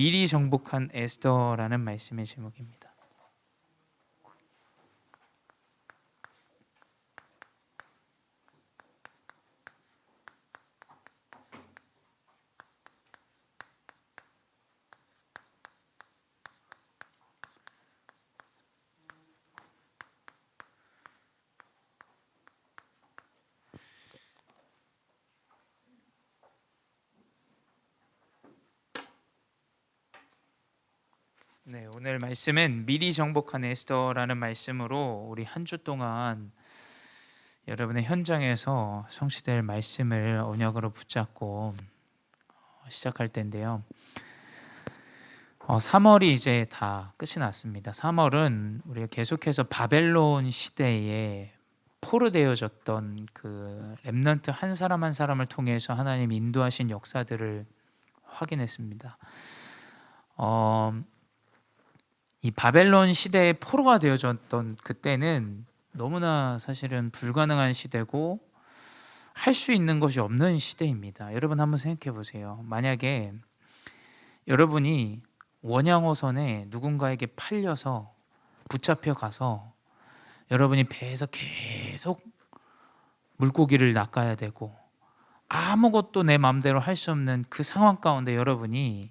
미리 정복한 에스더라는 말씀의 제목입니다. 네, 오늘 말씀은 미리 정복한 에스더라는 말씀으로 우리 한 주 동안 여러분의 현장에서 성취될 말씀을 언약으로 붙잡고 어, 시작할 텐데요. 어, 3월이 이제 다 끝이 났습니다. 3월은 우리가 계속해서 바벨론 시대에 포로되어졌던 그 렘넌트 한 사람 한 사람을 통해서 하나님 인도하신 역사들을 확인했습니다. 어, 이 바벨론 시대의 포로가 되어졌던 그때는 너무나 사실은 불가능한 시대고 할 수 있는 것이 없는 시대입니다. 여러분 한번 생각해 보세요. 만약에 여러분이 원양어선에 누군가에게 팔려서 붙잡혀 가서 여러분이 배에서 계속 물고기를 낚아야 되고 아무것도 내 마음대로 할 수 없는 그 상황 가운데 여러분이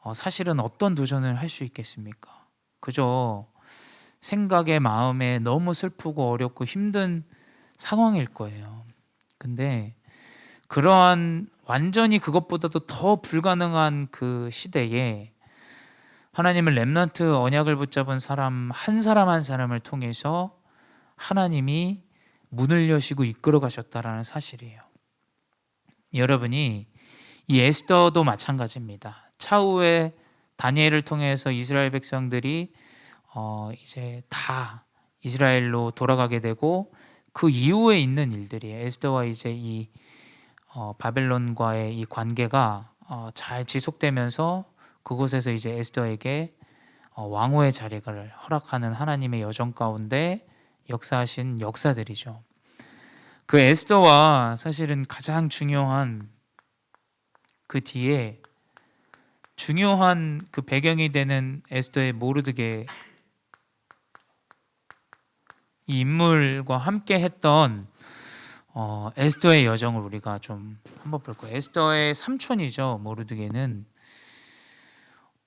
어, 사실은 어떤 도전을 할 수 있겠습니까? 그저 생각에 마음에 너무 슬프고 어렵고 힘든 상황일 거예요. 근데 그러한 완전히 그것보다도 더 불가능한 그 시대에 하나님은 렘넌트 언약을 붙잡은 사람 한 사람 한 사람을 통해서 하나님이 문을 여시고 이끌어 가셨다라는 사실이에요. 여러분이 이 에스더도 마찬가지입니다. 차후에 다니엘을 통해서 이스라엘 백성들이 어 이제 다 이스라엘로 돌아가게 되고 그 이후에 있는 일들이 에스더와 이제 이 어, 바벨론과의 이 관계가 어, 잘 지속되면서 그곳에서 이제 에스더에게 어, 왕후의 자리를 허락하는 하나님의 여정 가운데 역사하신 역사들이죠. 그 에스더와 사실은 가장 중요한 그 뒤에 중요한 그 배경이 되는 에스더의 모르드게 이 인물과 함께 했던 어, 에스더의 여정을 우리가 좀 한번 볼 거예요. 에스더의 삼촌이죠. 모르드게는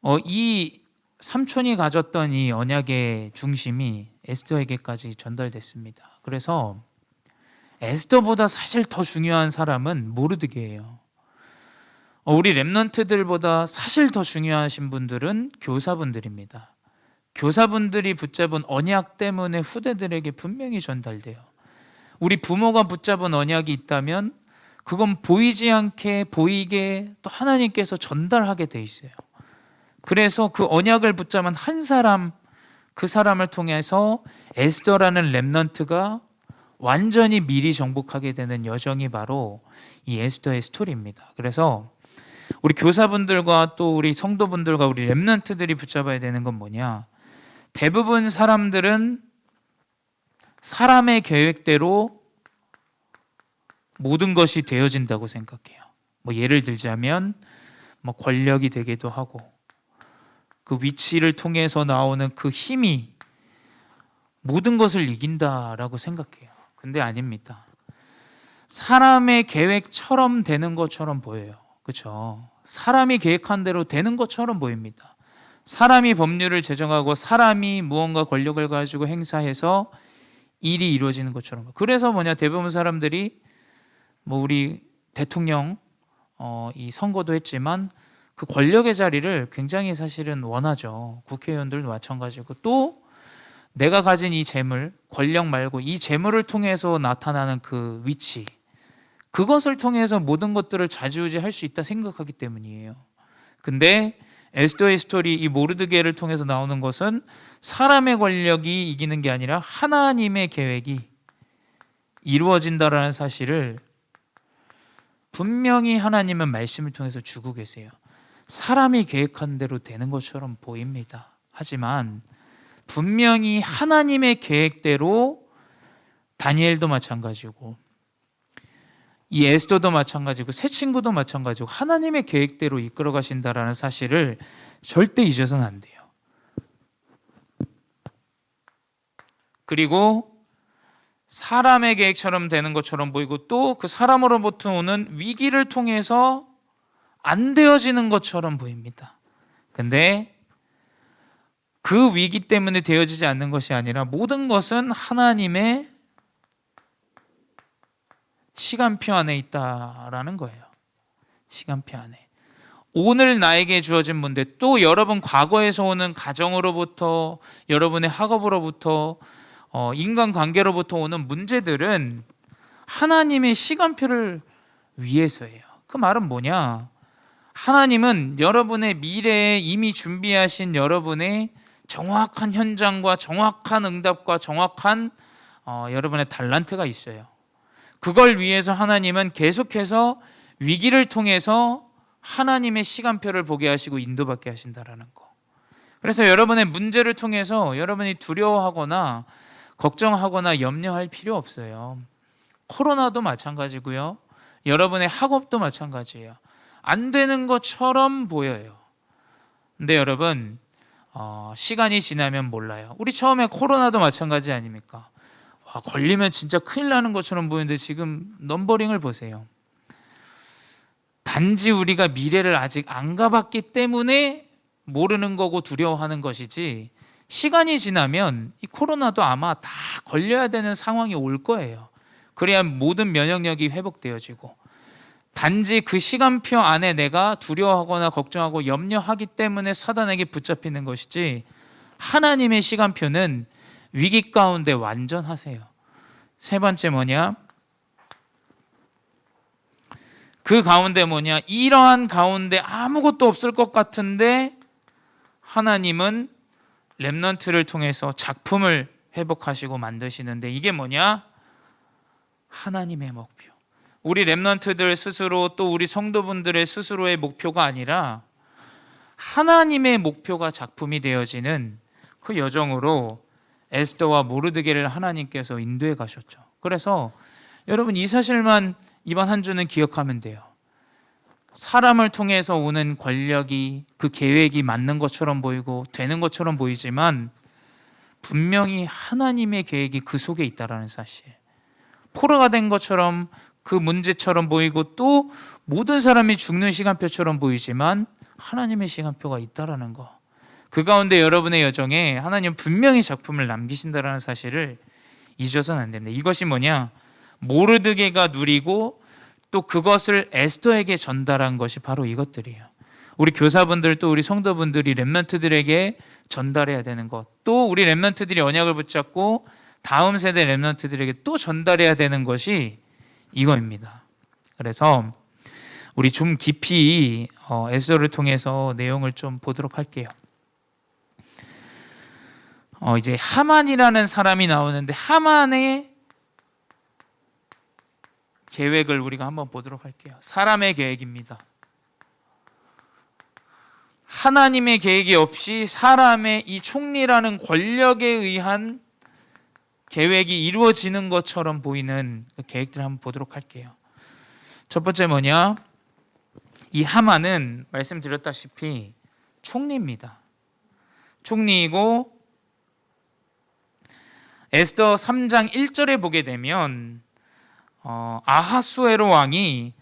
어, 이 삼촌이 가졌던 이 언약의 중심이 에스더에게까지 전달됐습니다. 그래서 에스더보다 사실 더 중요한 사람은 모르드게예요. 어, 우리 랩런트들보다 사실 더 중요하신 분들은 교사분들입니다. 교사분들이 붙잡은 언약 때문에 후대들에게 분명히 전달돼요. 우리 부모가 붙잡은 언약이 있다면 그건 보이지 않게 보이게 또 하나님께서 전달하게 돼 있어요. 그래서 그 언약을 붙잡은 한 사람 그 사람을 통해서 에스더라는 렘넌트가 완전히 미리 정복하게 되는 여정이 바로 이 에스더의 스토리입니다. 그래서 우리 교사분들과 또 우리 성도분들과 우리 렘넌트들이 붙잡아야 되는 건 뭐냐? 대부분 사람들은 사람의 계획대로 모든 것이 되어진다고 생각해요. 뭐 예를 들자면 뭐 권력이 되기도 하고 그 위치를 통해서 나오는 그 힘이 모든 것을 이긴다라고 생각해요. 근데 아닙니다. 사람의 계획처럼 되는 것처럼 보여요. 그렇죠? 사람이 계획한 대로 되는 것처럼 보입니다. 사람이 법률을 제정하고 사람이 무언가 권력을 가지고 행사해서 일이 이루어지는 것처럼. 그래서 뭐냐 대부분 사람들이 뭐 우리 대통령 어, 이 선거도 했지만 그 권력의 자리를 굉장히 사실은 원하죠. 국회의원들도 마찬가지고 또 내가 가진 이 재물, 권력 말고 이 재물을 통해서 나타나는 그 위치, 그것을 통해서 모든 것들을 좌지우지 할 수 있다 생각하기 때문이에요. 근데 에스더의 스토리 이 모르드게를 통해서 나오는 것은 사람의 권력이 이기는 게 아니라 하나님의 계획이 이루어진다라는 사실을 분명히 하나님은 말씀을 통해서 주고 계세요. 사람이 계획한 대로 되는 것처럼 보입니다. 하지만 분명히 하나님의 계획대로 다니엘도 마찬가지고 이 에스더도 마찬가지고 새 친구도 마찬가지고 하나님의 계획대로 이끌어 가신다라는 사실을 절대 잊어서는 안 돼요. 그리고 사람의 계획처럼 되는 것처럼 보이고 또 그 사람으로부터 오는 위기를 통해서 안 되어지는 것처럼 보입니다. 근데 그 위기 때문에 되어지지 않는 것이 아니라 모든 것은 하나님의 시간표 안에 있다라는 거예요. 시간표 안에. 오늘 나에게 주어진 문제 또 여러분 과거에서 오는 가정으로부터 여러분의 학업으로부터 어, 인간 관계로부터 오는 문제들은 하나님의 시간표를 위해서예요. 그 말은 뭐냐? 하나님은 여러분의 미래에 이미 준비하신 여러분의 정확한 현장과 정확한 응답과 정확한 어, 여러분의 달란트가 있어요. 그걸 위해서 하나님은 계속해서 위기를 통해서 하나님의 시간표를 보게 하시고 인도받게 하신다라는 거. 그래서 여러분의 문제를 통해서 여러분이 두려워하거나 걱정하거나 염려할 필요 없어요. 코로나도 마찬가지고요. 여러분의 학업도 마찬가지예요. 안 되는 것처럼 보여요. 근데 여러분 어, 시간이 지나면 몰라요. 우리 처음에 코로나도 마찬가지 아닙니까? 와, 걸리면 진짜 큰일 나는 것처럼 보이는데 지금 넘버링을 보세요. 단지 우리가 미래를 아직 안 가봤기 때문에 모르는 거고 두려워하는 것이지 시간이 지나면 이 코로나도 아마 다 걸려야 되는 상황이 올 거예요. 그래야 모든 면역력이 회복되어지고 단지 그 시간표 안에 내가 두려워하거나 걱정하고 염려하기 때문에 사단에게 붙잡히는 것이지 하나님의 시간표는 위기 가운데 완전하세요. 세 번째 뭐냐? 그 가운데 뭐냐? 이러한 가운데 아무것도 없을 것 같은데 하나님은 렘넌트를 통해서 작품을 회복하시고 만드시는데 이게 뭐냐? 하나님의 목표. 우리 렘넌트들 스스로 또 우리 성도분들의 스스로의 목표가 아니라 하나님의 목표가 작품이 되어지는 그 여정으로 에스더와 모르드게를 하나님께서 인도해 가셨죠. 그래서 여러분 이 사실만 이번 한 주는 기억하면 돼요. 사람을 통해서 오는 권력이 그 계획이 맞는 것처럼 보이고 되는 것처럼 보이지만 분명히 하나님의 계획이 그 속에 있다라는 사실. 포로가 된 것처럼 그 문제처럼 보이고 또 모든 사람이 죽는 시간표처럼 보이지만 하나님의 시간표가 있다라는 거. 그 가운데 여러분의 여정에 하나님 분명히 작품을 남기신다라는 사실을 잊어서는 안 됩니다. 이것이 뭐냐? 모르드게가 누리고 또 그것을 에스더에게 전달한 것이 바로 이것들이에요. 우리 교사분들 또 우리 성도분들이 렘넌트들에게 전달해야 되는 것. 또 우리 렘넌트들이 언약을 붙잡고 다음 세대 렘넌트들에게 또 전달해야 되는 것이 이거입니다. 그래서 우리 좀 깊이 어, 에스더를 통해서 내용을 좀 보도록 할게요. 어, 이제 하만이라는 사람이 나오는데 하만의 계획을 우리가 한번 보도록 할게요. 사람의 계획입니다. 하나님의 계획이 없이 사람의 이 총리라는 권력에 의한 계획이 이루어지는 것처럼 보이는 그 계획들을 한번 보도록 할게요. 첫 번째 뭐냐? 이 하만은 말씀드렸다시피 총리입니다. 총리이고 에스더 3장 1절에 보게 되면 어, 아하수에로 왕이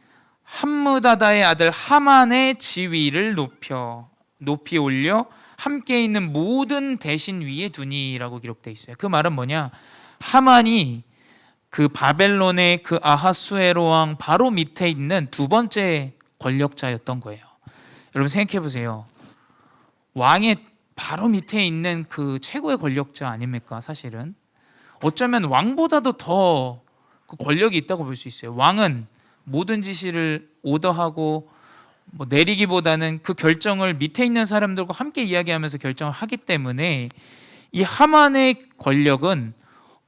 함무다다의 아들 하만의 지위를 높여 높이 올려 함께 있는 모든 대신 위에 두니라고 기록되어 있어요. 그 말은 뭐냐? 하만이 그 바벨론의 그 아하수에로 왕 바로 밑에 있는 두 번째 권력자였던 거예요. 여러분 생각해 보세요. 왕의 바로 밑에 있는 그 최고의 권력자 아닙니까? 사실은 어쩌면 왕보다도 더 그 권력이 있다고 볼 수 있어요. 왕은 모든 지시를 오더하고 뭐 내리기보다는 그 결정을 밑에 있는 사람들과 함께 이야기하면서 결정을 하기 때문에 이 하만의 권력은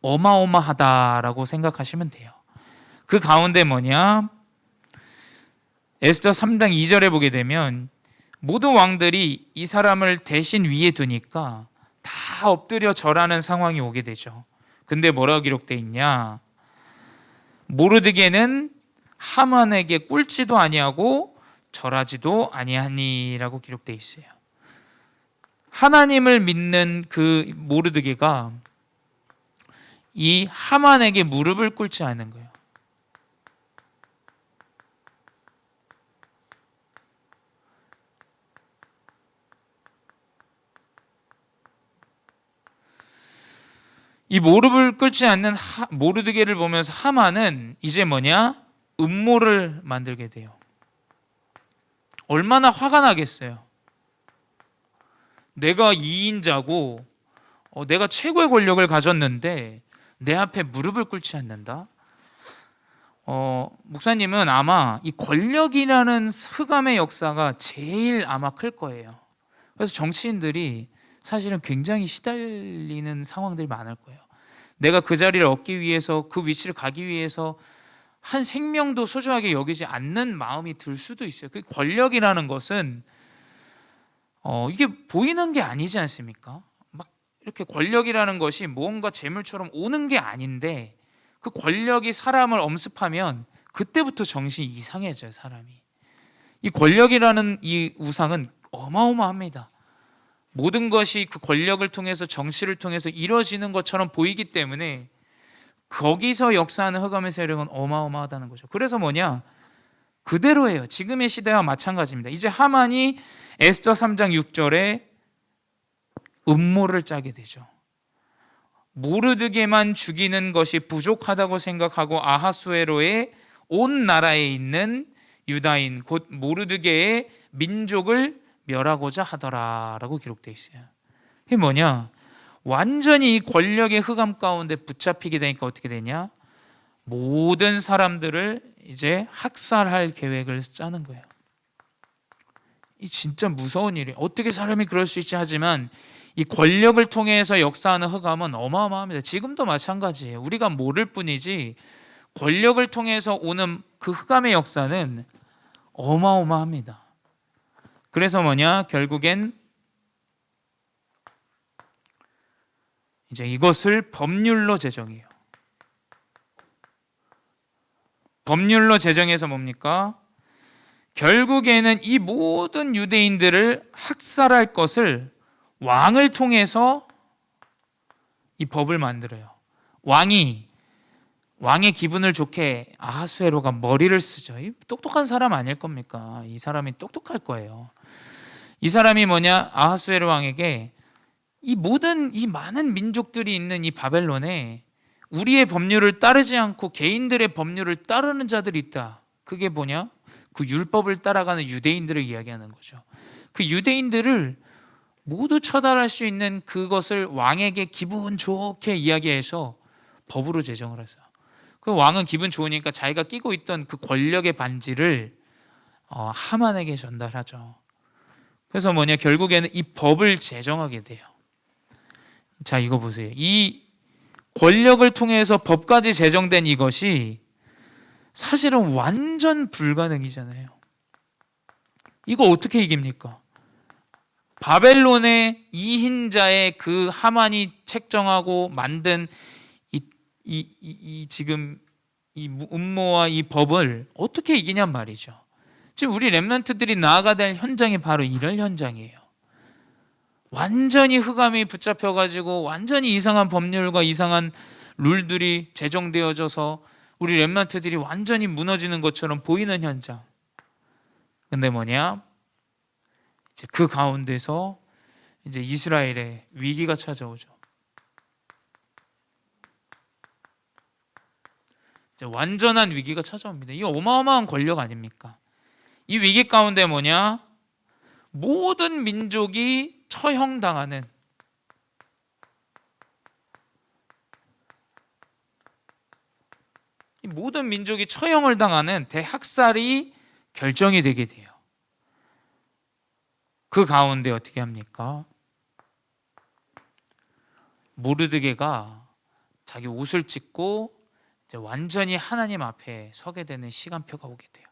어마어마하다라고 생각하시면 돼요. 그 가운데 뭐냐? 에스더 3장 2절에 보게 되면 모든 왕들이 이 사람을 대신 위에 두니까 다 엎드려 절하는 상황이 오게 되죠. 근데 뭐라고 기록돼 있냐? 모르드게는 하만에게 꿀지도 아니하고 절하지도 아니하니라고 기록돼 있어요. 하나님을 믿는 그 모르드게가 이 하만에게 무릎을 꿇지 않는 거예요. 이 무릎을 꿇지 않는 하, 모르드게를 보면서 하만은 이제 뭐냐 음모를 만들게 돼요. 얼마나 화가 나겠어요. 내가 2인자고 어, 내가 최고의 권력을 가졌는데 내 앞에 무릎을 꿇지 않는다. 어, 목사님은 아마 이 권력이라는 흑암의 역사가 제일 아마 클 거예요. 그래서 정치인들이 사실은 굉장히 시달리는 상황들이 많을 거예요. 내가 그 자리를 얻기 위해서 그 위치를 가기 위해서 한 생명도 소중하게 여기지 않는 마음이 들 수도 있어요. 그 권력이라는 것은 어, 이게 보이는 게 아니지 않습니까? 막 이렇게 권력이라는 것이 무언가 재물처럼 오는 게 아닌데 그 권력이 사람을 엄습하면 그때부터 정신이 이상해져요, 사람이. 이 권력이라는 이 우상은 어마어마합니다. 모든 것이 그 권력을 통해서 정치를 통해서 이루어지는 것처럼 보이기 때문에 거기서 역사하는 흑암의 세력은 어마어마하다는 거죠. 그래서 뭐냐? 그대로예요. 지금의 시대와 마찬가지입니다. 이제 하만이 에스더 3장 6절에 음모를 짜게 되죠. 모르드게만 죽이는 것이 부족하다고 생각하고 아하수에로의 온 나라에 있는 유다인 곧 모르드게의 민족을 멸하고자 하더라라고 기록되어 있어요. 이게 뭐냐? 완전히 이 권력의 흑암 가운데 붙잡히게 되니까 어떻게 되냐? 모든 사람들을 이제 학살할 계획을 짜는 거예요. 이 진짜 무서운 일이에요. 어떻게 사람이 그럴 수 있지 하지만 이 권력을 통해서 역사하는 흑암은 어마어마합니다. 지금도 마찬가지예요. 우리가 모를 뿐이지 권력을 통해서 오는 그 흑암의 역사는 어마어마합니다. 그래서 뭐냐? 결국엔 이제 이것을 법률로 제정해요. 법률로 제정해서 뭡니까? 결국에는 이 모든 유대인들을 학살할 것을 왕을 통해서 이 법을 만들어요. 왕이 왕의 기분을 좋게 아하수에로가 머리를 쓰죠. 이 똑똑한 사람 아닐 겁니까? 이 사람이 똑똑할 거예요. 이 사람이 뭐냐? 아하수에로 왕에게 이 모든 이 많은 민족들이 있는 이 바벨론에 우리의 법률을 따르지 않고 개인들의 법률을 따르는 자들이 있다. 그게 뭐냐? 그 율법을 따라가는 유대인들을 이야기하는 거죠. 그 유대인들을 모두 처단할 수 있는 그것을 왕에게 기분 좋게 이야기해서 법으로 제정을 했어요. 그 왕은 기분 좋으니까 자기가 끼고 있던 그 권력의 반지를 어, 하만에게 전달하죠. 그래서 뭐냐 결국에는 이 법을 제정하게 돼요. 자 이거 보세요. 이 권력을 통해서 법까지 제정된 이것이 사실은 완전 불가능이잖아요. 이거 어떻게 이깁니까? 바벨론의 이흰자의 그 하만이 책정하고 만든 이, 이, 이, 이 지금 이 음모와 이 법을 어떻게 이기냔 말이죠. 지금 우리 렘넌트들이 나아가 될 현장이 바로 이런 현장이에요. 완전히 흑암이 붙잡혀 가지고 완전히 이상한 법률과 이상한 룰들이 제정되어져서 우리 렘넌트들이 완전히 무너지는 것처럼 보이는 현장. 근데 뭐냐? 이제 그 가운데서 이제 이스라엘의 위기가 찾아오죠. 완전한 위기가 찾아옵니다. 이 어마어마한 권력 아닙니까? 이 위기 가운데 뭐냐? 모든 민족이 처형당하는 이 모든 민족이 처형을 당하는 대학살이 결정이 되게 돼요. 그 가운데 어떻게 합니까? 모르드게가 자기 옷을 찢고 완전히 하나님 앞에 서게 되는 시간표가 오게 돼요.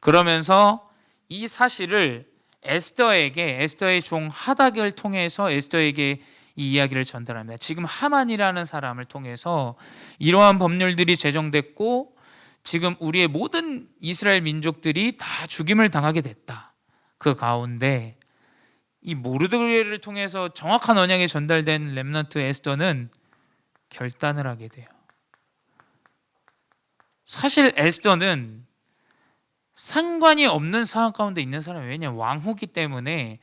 그러면서 이 사실을 에스더에게 에스더의 종 하닥을 통해서 에스더에게 이 이야기를 전달합니다. 지금 하만이라는 사람을 통해서 이러한 법률들이 제정됐고 지금 우리의 모든 이스라엘 민족들이 다 죽임을 당하게 됐다. 그 가운데 이 모르드게를 통해서 정확한 언약이 전달된 렘넌트 에스더는 결단을 하게 돼요. 사실 에스더는 상관이 없는 상황 가운데 있는 사람이 왜냐 왕후기 때문에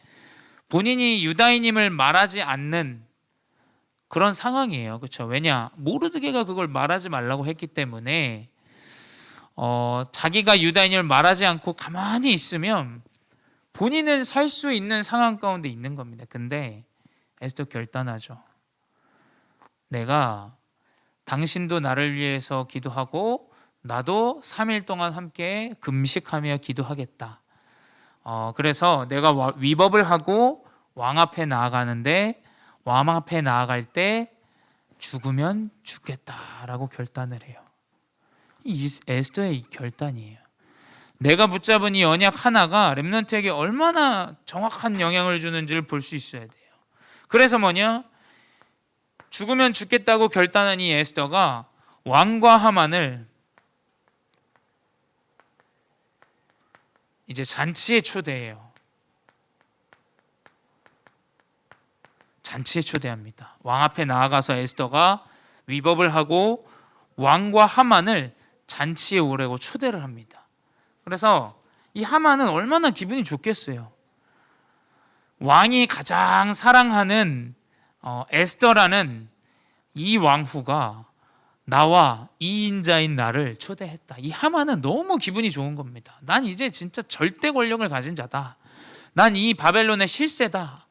본인이 유다인임을 말하지 않는 그런 상황이에요. 그렇죠? 왜냐 모르드게가 그걸 말하지 말라고 했기 때문에 어, 자기가 유다인임을 말하지 않고 가만히 있으면 본인은 살 수 있는 상황 가운데 있는 겁니다. 근데 에스더 결단하죠. 내가 당신도 나를 위해서 기도하고 나도 3일 동안 함께 금식하며 기도하겠다. 어, 그래서 내가 와- 위법을 하고 왕 앞에 나아가는데 왕 앞에 나아갈 때 죽으면 죽겠다라고 결단을 해요. 이 에스더의 이 결단이에요. 내가 붙잡은 이 언약 하나가 렘넌트에게 얼마나 정확한 영향을 주는지를 볼 수 있어야 돼요. 그래서 뭐냐? 죽으면 죽겠다고 결단한 이 에스더가 왕과 하만을 이제 잔치에 초대해요. 잔치에 초대합니다. 왕 앞에 나아가서 에스더가 위법을 하고 왕과 하만을 잔치에 오라고 초대를 합니다. 그래서 이 하만은 얼마나 기분이 좋겠어요. 왕이 가장 사랑하는 어, 에스더라는 이 왕후가 나와 이인자인 나를 초대했다. 이 하만은 너무 기분이 좋은 겁니다. 난 이제 진짜 절대 권력을 가진 자다. 난 이 바벨론의 실세다.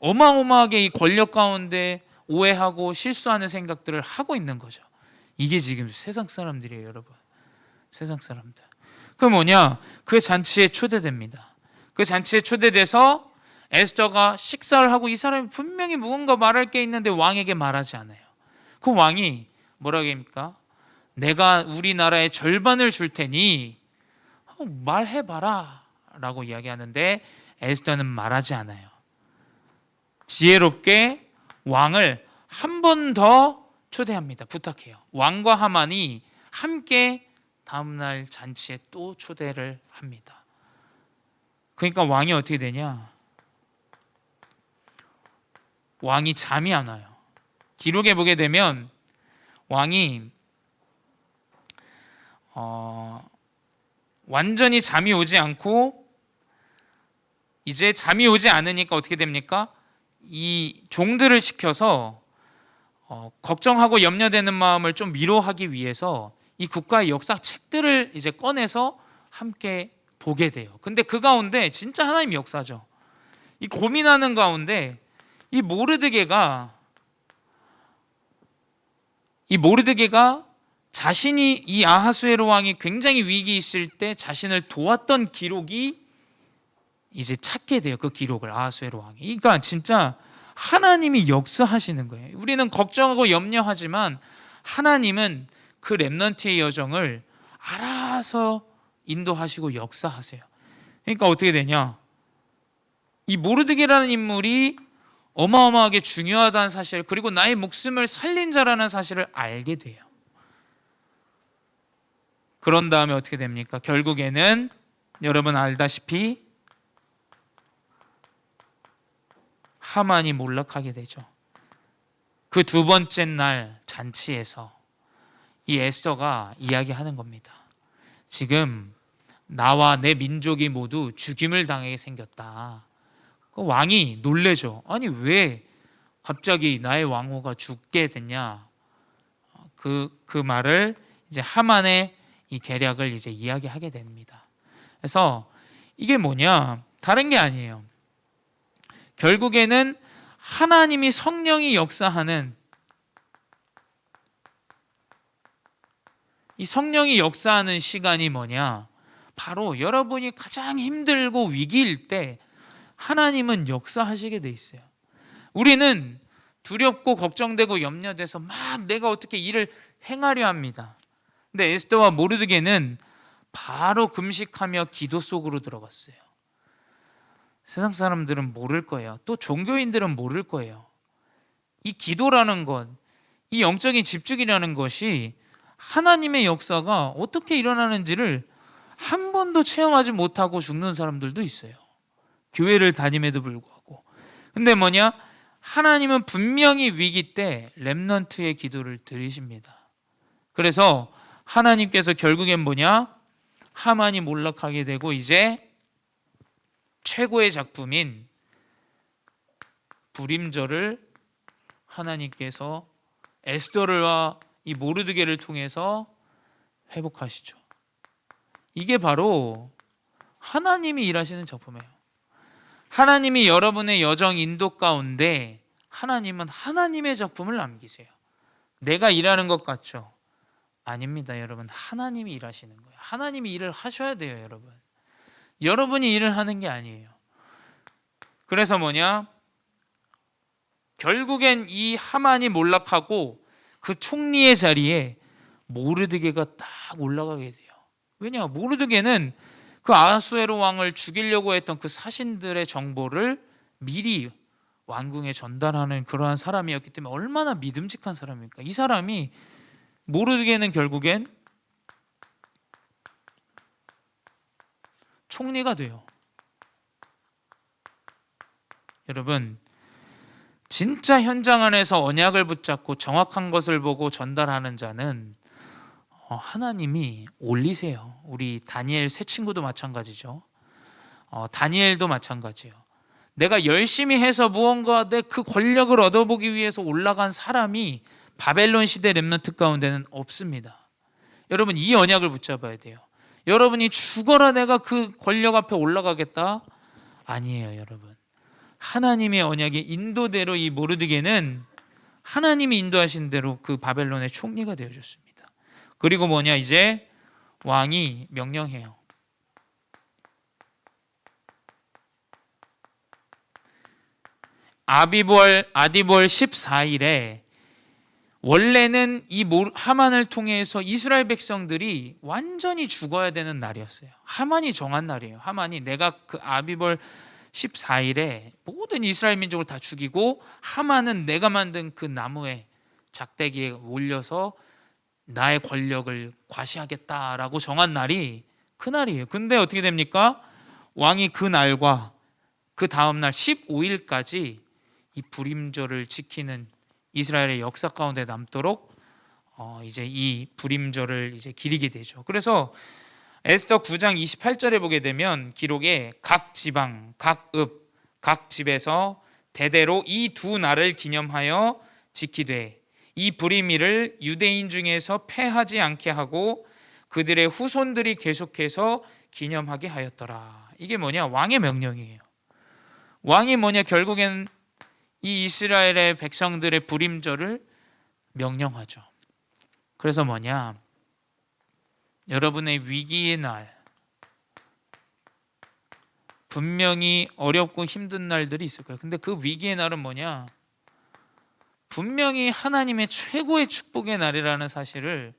어마어마하게 이 권력 가운데 오해하고 실수하는 생각들을 하고 있는 거죠. 이게 지금 세상 사람들이에요, 여러분. 세상 사람들. 그 뭐냐? 그 잔치에 초대됩니다. 그 잔치에 초대돼서 에스더가 식사를 하고 이 사람이 분명히 무언가 말할 게 있는데 왕에게 말하지 않아요. 그 왕이 뭐라고 합니까? 내가 우리나라의 절반을 줄 테니 말해봐라 라고 이야기하는데 에스더는 말하지 않아요. 지혜롭게 왕을 한 번 더 초대합니다. 부탁해요. 왕과 하만이 함께 다음날 잔치에 또 초대를 합니다. 그러니까 왕이 어떻게 되냐? 왕이 잠이 안 와요. 기록에 보게 되면 왕이 어, 완전히 잠이 오지 않고 이제 잠이 오지 않으니까 어떻게 됩니까? 이 종들을 시켜서 어, 걱정하고 염려되는 마음을 좀 위로하기 위해서 이 국가의 역사 책들을 이제 꺼내서 함께 보게 돼요. 근데 그 가운데 진짜 하나님 역사죠. 이 고민하는 가운데 이 모르드게가 이 모르드게가 자신이 이 아하수에로 왕이 굉장히 위기 있을 때 자신을 도왔던 기록이 이제 찾게 돼요. 그 기록을 아하수에로 왕이. 그러니까 진짜 하나님이 역사하시는 거예요. 우리는 걱정하고 염려하지만 하나님은 그 렘넌트의 여정을 알아서 인도하시고 역사하세요. 그러니까 어떻게 되냐? 이 모르드게라는 인물이 어마어마하게 중요하다는 사실 그리고 나의 목숨을 살린 자라는 사실을 알게 돼요. 그런 다음에 어떻게 됩니까? 결국에는 여러분 알다시피 하만이 몰락하게 되죠. 그 두 번째 날 잔치에서 이 에스더가 이야기하는 겁니다. 지금 나와 내 민족이 모두 죽임을 당하게 생겼다. 그 왕이 놀래죠. 아니 왜 갑자기 나의 왕후가 죽게 됐냐? 그그 말을 이제 하만의 이 계략을 이제 이야기하게 됩니다. 그래서 이게 뭐냐? 다른 게 아니에요. 결국에는 하나님이 성령이 역사하는 이 성령이 역사하는 시간이 뭐냐? 바로 여러분이 가장 힘들고 위기일 때 하나님은 역사하시게 돼 있어요. 우리는 두렵고 걱정되고 염려돼서 막 내가 어떻게 일을 행하려 합니다. 근데 에스더와 모르드게는 바로 금식하며 기도 속으로 들어갔어요. 세상 사람들은 모를 거예요. 또 종교인들은 모를 거예요. 이 기도라는 것, 이 영적인 집중이라는 것이 하나님의 역사가 어떻게 일어나는지를 한 번도 체험하지 못하고 죽는 사람들도 있어요. 교회를 다님에도 불구하고. 근데 뭐냐? 하나님은 분명히 위기 때 렘넌트의 기도를 들으십니다. 그래서 하나님께서 결국엔 뭐냐? 하만이 몰락하게 되고 이제 최고의 작품인 불임절을 하나님께서 에스더를와 이 모르드게를 통해서 회복하시죠. 이게 바로 하나님이 일하시는 작품이에요. 하나님이 여러분의 여정 인도 가운데 하나님은 하나님의 작품을 남기세요. 내가 일하는 것 같죠? 아닙니다, 여러분. 하나님이 일하시는 거예요. 하나님이 일을 하셔야 돼요, 여러분. 여러분이 일을 하는 게 아니에요. 그래서 뭐냐? 결국엔 이 하만이 몰락하고 그 총리의 자리에 모르드게가 딱 올라가게 돼요. 왜냐? 모르드게는 그 아하수에로 왕을 죽이려고 했던 그 사신들의 정보를 미리 왕궁에 전달하는 그러한 사람이었기 때문에 얼마나 믿음직한 사람입니까? 이 사람이 모르드게는 결국엔 총리가 돼요. 여러분, 진짜 현장 안에서 언약을 붙잡고 정확한 것을 보고 전달하는 자는 어, 하나님이 올리세요. 우리 다니엘 새 친구도 마찬가지죠. 어, 다니엘도 마찬가지요. 내가 열심히 해서 무언가 내 그 권력을 얻어보기 위해서 올라간 사람이 바벨론 시대 렘넌트 가운데는 없습니다. 여러분 이 언약을 붙잡아야 돼요. 여러분이 죽어라 내가 그 권력 앞에 올라가겠다 아니에요, 여러분. 하나님의 언약의 인도대로 이 모르드게는 하나님이 인도하신 대로 그 바벨론의 총리가 되어 줬습니다. 그리고 뭐냐 이제 왕이 명령해요. 아비볼 아디볼 14일에 원래는 이 하만을 통해서 이스라엘 백성들이 완전히 죽어야 되는 날이었어요. 하만이 정한 날이에요. 하만이 내가 그 아비볼 14일에 모든 이스라엘 민족을 다 죽이고 하만은 내가 만든 그 나무에 작대기에 올려서 나의 권력을 과시하겠다라고 정한 날이 그 날이에요. 근데 어떻게 됩니까? 왕이 그 날과 그 다음 날 15일까지 이 불임절을 지키는 이스라엘의 역사 가운데 남도록 어 이제 이 불임절을 이제 기리게 되죠. 그래서 에스더 9장 28절에 보게 되면 기록에 각 지방, 각 읍, 각 집에서 대대로 이 두 날을 기념하여 지키되 이 불임일을 유대인 중에서 패하지 않게 하고 그들의 후손들이 계속해서 기념하게 하였더라. 이게 뭐냐? 왕의 명령이에요. 왕이 뭐냐? 결국엔 이 이스라엘의 백성들의 불임절을 명령하죠. 그래서 뭐냐? 여러분의 위기의 날, 분명히 어렵고 힘든 날들이 있을 거예요. 근데 그 위기의 날은 뭐냐? 분명히 하나님의 최고의 축복의 날이라는 사실을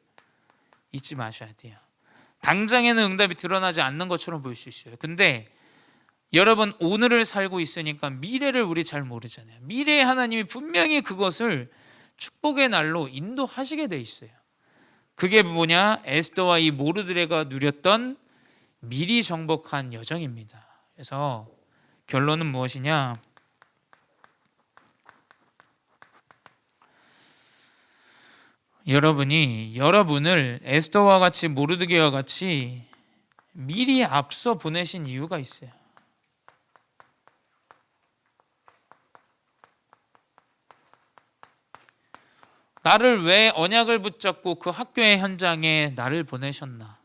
잊지 마셔야 돼요. 당장에는 응답이 드러나지 않는 것처럼 보일 수 있어요. 근데 여러분 오늘을 살고 있으니까 미래를 우리 잘 모르잖아요. 미래의 하나님이 분명히 그것을 축복의 날로 인도하시게 돼 있어요. 그게 뭐냐? 에스더와 이 모르드레가 누렸던 미리 정복한 여정입니다. 그래서 결론은 무엇이냐? 여러분이 여러분을 에스더와 같이 모르드게와 같이 미리 앞서 보내신 이유가 있어요. 나를 왜 언약을 붙잡고 그 학교의 현장에 나를 보내셨나?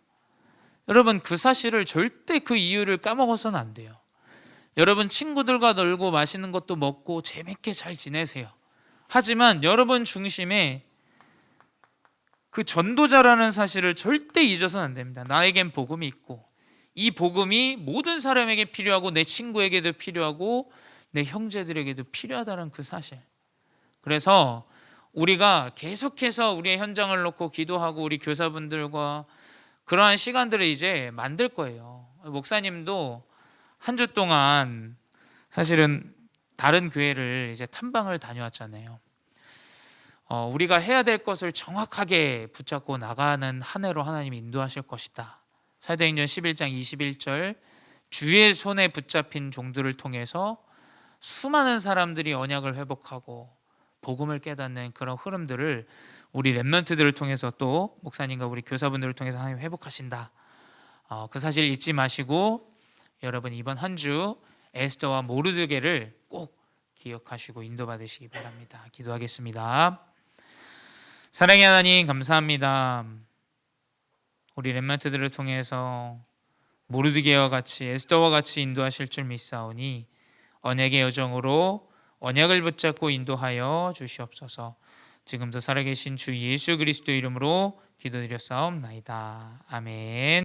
여러분 그 사실을 절대 그 이유를 까먹어서는 안 돼요. 여러분 친구들과 놀고 맛있는 것도 먹고 재밌게 잘 지내세요. 하지만 여러분 중심에 그 전도자라는 사실을 절대 잊어서는 안 됩니다. 나에겐 복음이 있고 이 복음이 모든 사람에게 필요하고 내 친구에게도 필요하고 내 형제들에게도 필요하다는 그 사실. 그래서 우리가 계속해서 우리의 현장을 놓고 기도하고 우리 교사분들과 그러한 시간들을 이제 만들 거예요. 목사님도 한 주 동안 사실은 다른 교회를 이제 탐방을 다녀왔잖아요. 어, 우리가 해야 될 것을 정확하게 붙잡고 나가는 한 해로 하나님이 인도하실 것이다. 사도행전 11장 21절 주의 손에 붙잡힌 종들을 통해서 수많은 사람들이 언약을 회복하고 복음을 깨닫는 그런 흐름들을 우리 랩런트들을 통해서 또 목사님과 우리 교사분들을 통해서 하나님 회복하신다. 어, 그 사실 잊지 마시고 여러분 이번 한 주 에스더와 모르드게를 꼭 기억하시고 인도받으시기 바랍니다. 기도하겠습니다. 사랑의 하나님 감사합니다. 우리 렘런트들을 통해서 모르드게와 같이 에스더와 같이 인도하실 줄 믿사오니 언약의 여정으로 언약을 붙잡고 인도하여 주시옵소서. 지금도 살아계신 주 예수 그리스도 이름으로 기도드렸사옵나이다. 아멘.